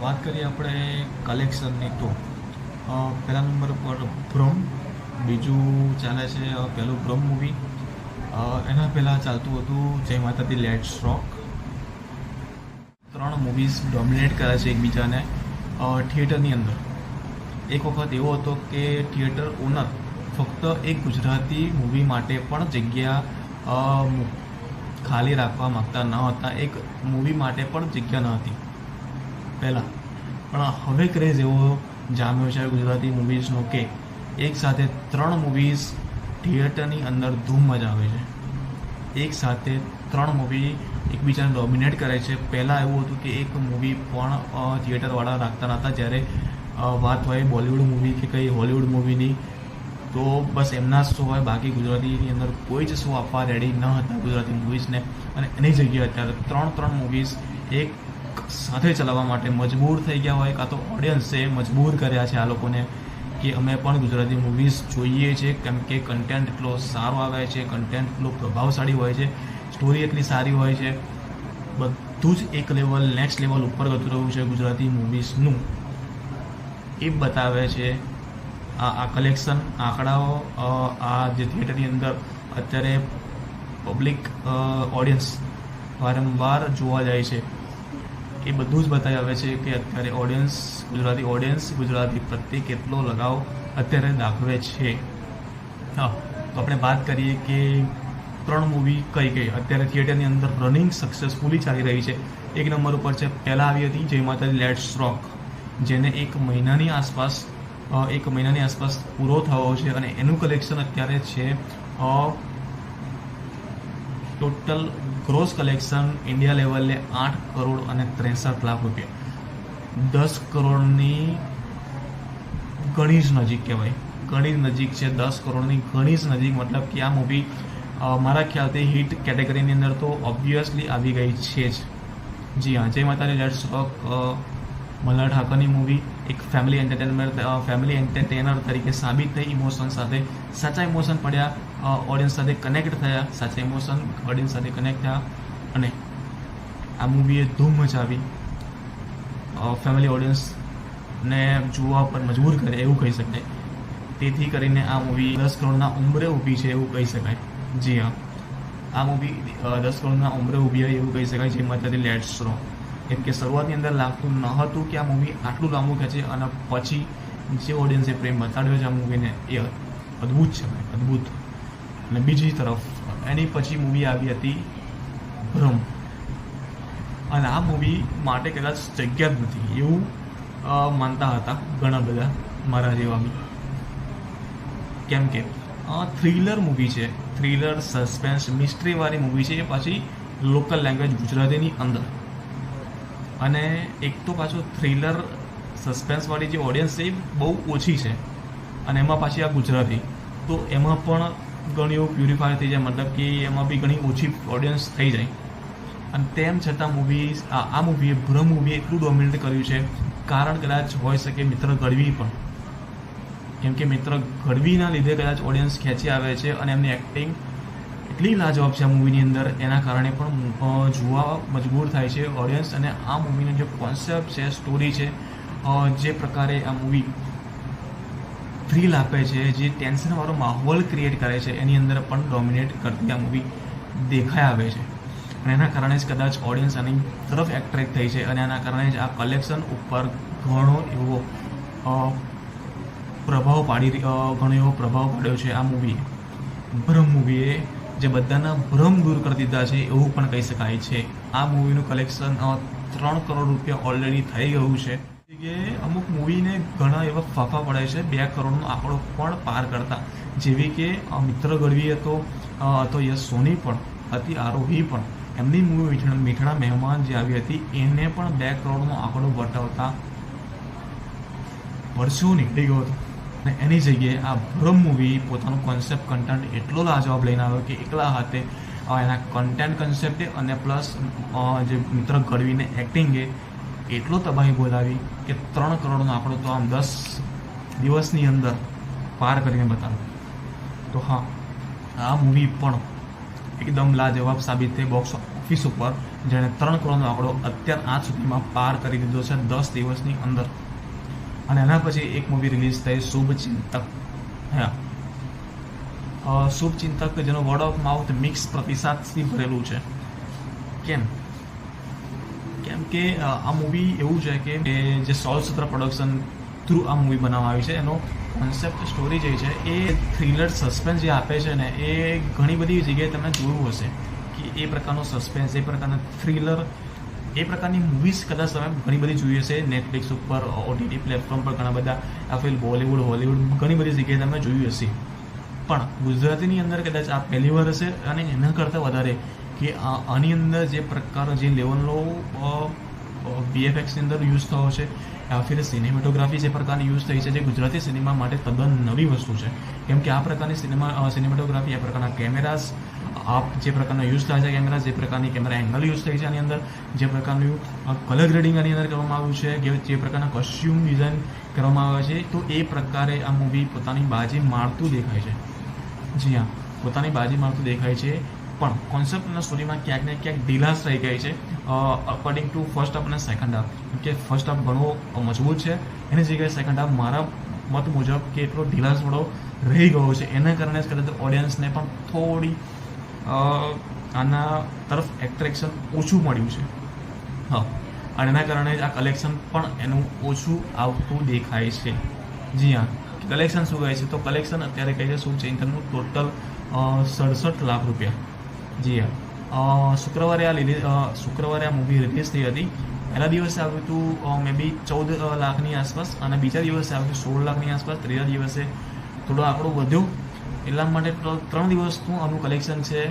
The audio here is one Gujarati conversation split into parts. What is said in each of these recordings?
વાત કરીએ આપણે કલેક્શનની તો. પહેલા નંબર પર ભ્રમ, બીજું ચાલે છે પહેલું ભ્રમ મૂવી એના પહેલાં ચાલતું હતું જય માતાથી લેટ્સ રોક ત્રણ મૂવીઝ ડોમિનેટ કરે છે એકબીજાને. થિયેટરની અંદર. એક વખત એવો હતો કે થિયેટર ઓનર ફક્ત એક ગુજરાતી મૂવી માટે પણ જગ્યા ખાલી રાખવા માગતા ન હતા. એક મૂવી માટે પણ જગ્યા ન હતી. પહેલાં. પણ હવે ક્રેઝ એવો જામ્યો છે ગુજરાતી મૂવીઝનો કે એક સાથે ત્રણ મૂવીઝ થિયેટરની અંદર ધૂમ મચાવે છે. એક સાથે ત્રણ મૂવી એકબીજાને ડોમિનેટ કરે છે. પહેલાં એવું હતું કે એક મૂવી પણ થિયેટરવાળા રાખતા નહોતા જ્યારે વાત હોય બોલિવૂડ મૂવી કે કંઈ હોલિવૂડ મૂવીની, તો બસ એમના શો હોય. બાકી ગુજરાતીની અંદર કોઈ જ શો આપવા રેડી ન હતા ગુજરાતી મૂવીઝને. અને એની જગ્યાએ અત્યારે ત્રણ ત્રણ મૂવીઝ એક સાથે ચલાવવા માટે મજબૂર થઈ ગયા હોય કાં તો ઓડિયન્સે મજબૂર કર્યા છે આ લોકોને કે અમે પણ ગુજરાતી મૂવીઝ જોઈએ છે, કેમ કે કન્ટેન્ટ એટલો સારો આવે છે કન્ટેન્ટ એટલો પ્રભાવશાળી હોય છે સ્ટોરી એટલી સારી હોય છે. બધું જ એક લેવલ નેક્સ્ટ લેવલ ઉપર જતું રહ્યું છે ગુજરાતી મૂવીઝનું એ બતાવે છે આ આ કલેક્શન આંકડાઓ આ જે થિયેટરની અંદર અત્યારે પબ્લિક ઓડિયન્સ વારંવાર જોવા જાય છે. એ બધું જ બતાવી આવે છે કે અત્યારે ઓડિયન્સ ગુજરાતી ઓડિયન્સ ગુજરાતી પ્રત્યે કેટલો લગાવ અત્યારે દાખવે છે. હા, તો આપણે વાત કરીએ કે ત્રણ મૂવી કઈ કઈ? અત્યારે થિયેટરની અંદર રનિંગ સક્સેસફુલી ચાલી રહી છે. એક નંબર ઉપર છે, પહેલાં આવી હતી જય માતાજી લેટ્સ રોક જેને એક મહિનાની આસપાસ એક મહિનાની આસપાસ પૂરો થયો છે અને એનું કલેક્શન અત્યારે છે ટોટલ ગ્રોસ કલેક્શન ઇન્ડિયા લેવલે આઠ કરોડ અને ત્રેસઠ લાખ રૂપિયા. દસ કરોડની ઘણી જ નજીક કહેવાય. ઘણી જ નજીક છે, દસ કરોડની ઘણી જ નજીક, મતલબ કે આ મૂવી મારા ખ્યાલથી હિટ કેટેગરીની અંદર તો ઓબ્વિયસલી આવી ગઈ છે જ. જી હા, જય માતાની લેટ્સ ટોક મલ્હાર ઠાકરની મૂવી એક ફેમિલી એન્ટરટેનમેન્ટ ફેમિલી એન્ટરટેનર તરીકે સાબિત થઈ ઇમોશન સાથે, સાચા ઇમોશન પડ્યા ઓડિયન્સ સાથે કનેક્ટ થયા, સાચા ઇમોશન ઓડિયન્સ સાથે કનેક્ટ થયા અને આ મૂવીએ ધૂમ મચાવી ફેમિલી ઓડિયન્સને જોવા પર મજબૂર કરે એવું કહી શકાય. તેથી કરીને આ મૂવી દસ કરોડના ઉંમરે ઊભી છે એવું કહી શકાય. જી હા. આ મૂવી દસ કરોડના ઉંમરે ઊભી હોય એવું કહી શકાય જે મતલબ લેટ્સ રો કેમ કે શરૂઆતની અંદર લાગતું ન હતું કે આ મૂવી આટલું લાંબુ ખેંચે અને પછી જે ઓડિયન્સે પ્રેમ બતાડ્યો છે આ મૂવીને એ અદ્ભુત છે ભાઈ, અદ્ભુત. અને બીજી તરફ, એની પછી મૂવી આવી હતી ભ્રમ. અને આ મૂવી માટે કદાચ જગ્યા જ નથી, એવું માનતા હતા ઘણા બધા મારા જેવા બી. કેમ કે થ્રિલર મૂવી છે થ્રિલર સસ્પેન્સ મિસ્ટ્રીવાળી મૂવી છે, એ પાછી લોકલ લેંગ્વેજ ગુજરાતીની અંદર. અને એક તો પાછું થ્રિલર સસ્પેન્સવાળી જે ઓડિયન્સ છે એ બહુ ઓછી છે. અને એમાં પાછી આ ગુજરાતી. તો એમાં પણ ઘણી એવું પ્યુરિફાય થઈ જાય, મતલબ કે એમાં બી ઘણી ઓછી ઓડિયન્સ થઈ જાય. અને તેમ છતાં મૂવી આ મૂવીએ ભ્રમ મૂવી એટલું ડોમિનેટ કર્યું છે, કારણ કદાચ હોઈ શકે મિત્ર ગઢવી પણ. કેમ કે મિત્ર ગઢવીના લીધે કદાચ ઓડિયન્સ ખેંચી આવે છે અને એમની એક્ટિંગ એટલી લાજવાબ છે આ મૂવીની અંદર. એના કારણે પણ જોવા મજબૂર થાય છે ઓડિયન્સ અને આ મૂવીનો જે કોન્સેપ્ટ છે સ્ટોરી છે જે પ્રકારે આ મૂવી થ્રીલ આપે છે, જે ટેન્શનવાળો માહોલ ક્રિએટ કરે છે, એની અંદર પણ ડોમિનેટ કરતી આ મૂવી દેખાઈ આવે છે. અને એના કારણે જ કદાચ ઓડિયન્સ આની તરફ એટ્રેક્ટ થઈ છે અને એના કારણે જ આ કલેક્શન ઉપર ઘણો એવો પ્રભાવ પાડી ઘણો એવો પ્રભાવ પાડ્યો છે આ મૂવીએ ભ્રમ મૂવીએ જે બધાના ભ્રમ દૂર કરી દીધા છે એવું પણ કહી શકાય છે. આ મૂવીનું કલેક્શન ત્રણ કરોડ રૂપિયા ઓલરેડી થઈ ગયું છે. કે અમુક મૂવીને ઘણા એવા ફાફા પડે છે, બે કરોડનો આંકડો પણ પાર કરતા. જેવી કે મિત્ર ગઢવી હતો હતો યશ સોની પણ, હતી આરોહી પણ. એમની મૂવી મીઠણા મીઠણા મહેમાન જે આવી હતી, એને પણ બે કરોડનો આંકડો વટાવતા વર્ષો નીકળી ગયો હતો. અને એની જગ્યાએ આ ભ્રમ મૂવી પોતાનું કોન્સેપ્ટ કન્ટેન્ટ એટલો લાજવાબ લઈને આવ્યો કે એકલા હાથે એના કન્ટેન્ટ કન્સેપ્ટે અને પ્લસ જે મિત્ર ગઢવીને એક્ટિંગે એટલો તબાહી બોલાવી કે ત્રણ કરોડનો આંકડો તો આમ દસ દિવસની અંદર પાર કરીને બતાવ્યો તો હા, આ મૂવી પણ એકદમ લાજવાબ સાબિત થઈ બોક્સ ઓફિસ ઉપર, જેણે ત્રણ કરોડનો આંકડો અત્યાર આજ સુધીમાં પાર કરી દીધો છે દસ દિવસની અંદર. અને એના પછી એક મૂવી રિલીઝ થઈ શુભ ચિંતક. હા. અ, શુભ ચિંતક જેનો વર્ડ ઓફ માઉથ મિક્સ પ્રતિસાદથી ભરેલું છે. કેમ? કેમ કે આ મૂવી એવું છે કે જે સોલ સત્ર પ્રોડક્શન થ્રુ આ મૂવી બનાવવામાં આવી છે એનો કોન્સેપ્ટ સ્ટોરી જે છે એ થ્રિલર સસ્પેન્સ જે આપે છે ને એ ઘણી બધી જગ્યાએ તમે જોયું હશે કે એ પ્રકારનો સસ્પેન્સ એ પ્રકારના થ્રિલર એ પ્રકારની મૂવીઝ કદાચ તમે ઘણી બધી જોઈ હશે. નેટફ્લિક્સ ઉપર ઓટીટી પ્લેટફોર્મ પર ઘણા બધા આ ફિલ્મ બોલિવૂડ હોલિવૂડ ઘણી બધી જગ્યાએ તમે જોયું હશે. પણ ગુજરાતીની અંદર કદાચ આ પહેલી વાર હશે અને એના કરતાં વધારે કે આની અંદર જે પ્રકારનો જે લેવલનો વીએફએક્સની અંદર યુઝ થયો છે. યા ફિર સિનેમેટોગ્રાફી જે પ્રકારની યુઝ થઈ છે, જે ગુજરાતી સિનેમા માટે તદ્દન નવી વસ્તુ છે. કેમ કે આ પ્રકારની સિનેમા સિનેમેટોગ્રાફી આ પ્રકારના કેમેરાઝ આપ જે પ્રકારના યુઝ થાય છે કેમેરા જે પ્રકારની કેમેરા એંગલ યુઝ થઈ છે આની અંદર, જે પ્રકારનું કલર ગ્રેડિંગ આની અંદર કરવામાં આવ્યું છે, કે જે પ્રકારના કોસ્ચ્યુમ ડિઝાઇન કરવામાં આવે છે, તો એ પ્રકારે આ મૂવી પોતાની બાજી મારતું દેખાય છે. જી હા, પોતાની બાજી મારતું દેખાય છે. પણ કોન્સેપ્ટ અને સ્ટોરીમાં ક્યાંક ને ક્યાંક ઢીલાસ રહી ગઈ છે. અકોર્ડિંગ ટુ ફર્સ્ટ હાફ અને સેકન્ડ હાફ કે ફર્સ્ટ હાફ ઘણો મજબૂત છે. એની જગ્યાએ સેકન્ડ હાફ મારા મત મુજબ કે એટલો ઢીલાસ થોડો રહી ગયો છે. એના કારણે જ કદાચ ઓડિયન્સને પણ થોડી આના તરફ એટ્રેક્શન ઓછું મળ્યું છે. હા. અને એના કારણે જ આ કલેક્શન પણ એનું ઓછું આવતું દેખાય છે. જી હા. કલેક્શન શું કહે છે? તો કલેક્શન અત્યારે કહે છે શું? છે ઇન્કમનું ટોટલ સડસઠ લાખ રૂપિયા. જી, હા. શુક્રવારે આ લીધી શુક્રવારે આ મૂવી રિલીઝ થઈ હતી. પહેલા દિવસે આવ્યું હતું મે બી ચૌદ લાખની આસપાસ અને બીજા દિવસે આવ્યું હતું સોળ લાખની આસપાસ. ત્રીજા દિવસે થોડો આંકડો વધ્યો. એટલા માટે ત્રણ દિવસનું આનું કલેક્શન છે.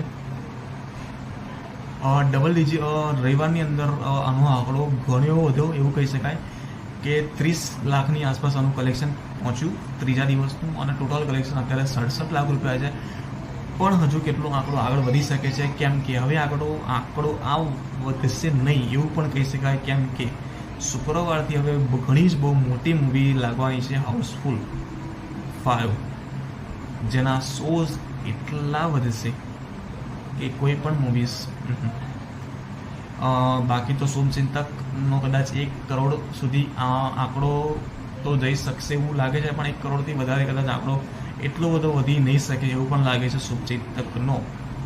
ડબલ ડિજિટ રવિવારની અંદર આનો આંકડો ઘણો એવો વધ્યો, એવું કહી શકાય કે ત્રીસ લાખની આસપાસ આનું કલેક્શન પહોંચ્યું. ત્રીજા દિવસનું અને ટોટલ કલેક્શન અત્યારે સડસઠ લાખ રૂપિયા છે. પણ હજુ કેટલો આંકડો આગળ વધી શકે છે, કેમ કે હવે આંકડો આંકડો આ વધશે નહીં એવું પણ કહી શકાય, કેમ કે શુક્રવારથી હવે ઘણી જ બહુ મોટી મૂવી લાગવાની છે હાઉસફુલ ફાઇવ જેના શોઝ એટલા વધશે કે કોઈ પણ મૂવીઝ બાકી તો શુભચિંતકનો કદાચ એક કરોડ સુધી આંકડો તો જઈ શકશે એવું લાગે છે, પણ એક કરોડથી વધારે કદાચ આંકડો એટલો બધો વધી નહીં શકે એવું પણ લાગે છે શુભચિંતકનો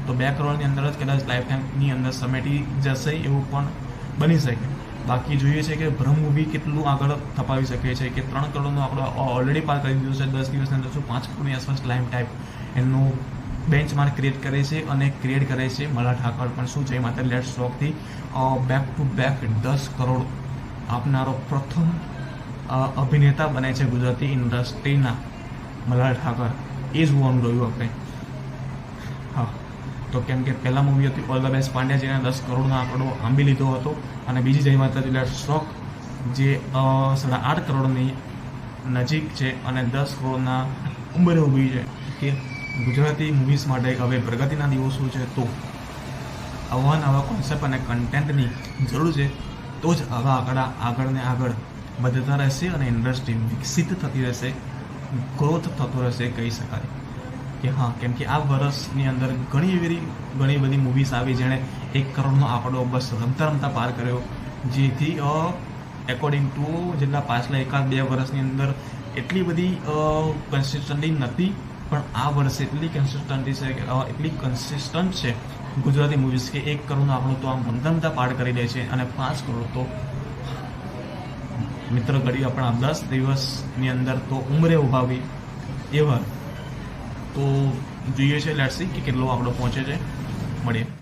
તો બે કરોડની અંદર જ કદાચ લાઈફ ટાઈમની અંદર સમેટી જશે એવું પણ બની શકે. બાકી જોઈએ છે કે મૂવી કેટલું આગળ થપાવી શકે છે કે ત્રણ કરોડનો આંકડો ઓલરેડી પાર કરી દીધો છે, દસ દિવસની અંદર શું પાંચ કરોડની આસપાસ લાઈફ ટાઈપ એનું બેન્ચમાર્ક ક્રિએટ કરે છે અને ક્રિએટ કરે છે મલા ઠાકર પણ શું છે માત્ર લેટ સ્ટોકથી બેક ટુ બેક દસ કરોડ આપનારો પ્રથમ અભિનેતા બને છે ગુજરાતી ઇન્ડસ્ટ્રીના મલાલ ઠાકર. એ જોવાનું રહ્યું આપણે હા. તો કેમ કે પહેલા મૂવી હતી ઓલ ધ બેસ્ટ પાંડ્યા જેને દસ કરોડનો આંકડો આંબી લીધો હતો અને બીજી જય માતાજી લેટ સ્ટોક જે સાડા આઠ કરોડની નજીક છે અને દસ કરોડના ઉંમરે ઊભી છે. કે ગુજરાતી મૂવીઝ માટે હવે પ્રગતિના દિવસો છે તો આવા નવા કોન્સેપ્ટ અને કન્ટેન્ટની જરૂર છે તો જ આવા આંકડા આગળ ને આગળ વધતા રહેશે અને ઇન્ડસ્ટ્રી વિકસિત થતી રહેશે. ગ્રોથ થતો રહેશે કહી શકાય. કે હા, કેમ કે આ વર્ષની અંદર ઘણી એવી ઘણી બધી મૂવીઝ આવી જેણે એક કરોડનો આંકડો બસ રમતા રમતા પાર કર્યો. જેથી એકોર્ડિંગ ટુ જેટલા પાછલા એકાદ બે વર્ષની અંદર એટલી બધી કન્સિસ્ટન્ટી નથી, પણ આ વર્ષે એટલી કન્સિસ્ટન્ટી છે એટલી કન્સિસ્ટન્ટ છે ગુજરાતી મૂવીઝ કે એક કરોડનો આંકડો તો આમ રમતા રમતા પાર કરી દે છે અને પાંચ કરોડ તો મિત્ર ઘડી આપણા દસ દિવસની અંદર તો ઉંમરે ઉભાવી એવા તો જોઈએ છે લેટ્સી કે કેટલો આપણો પહોંચે છે. મળીએ.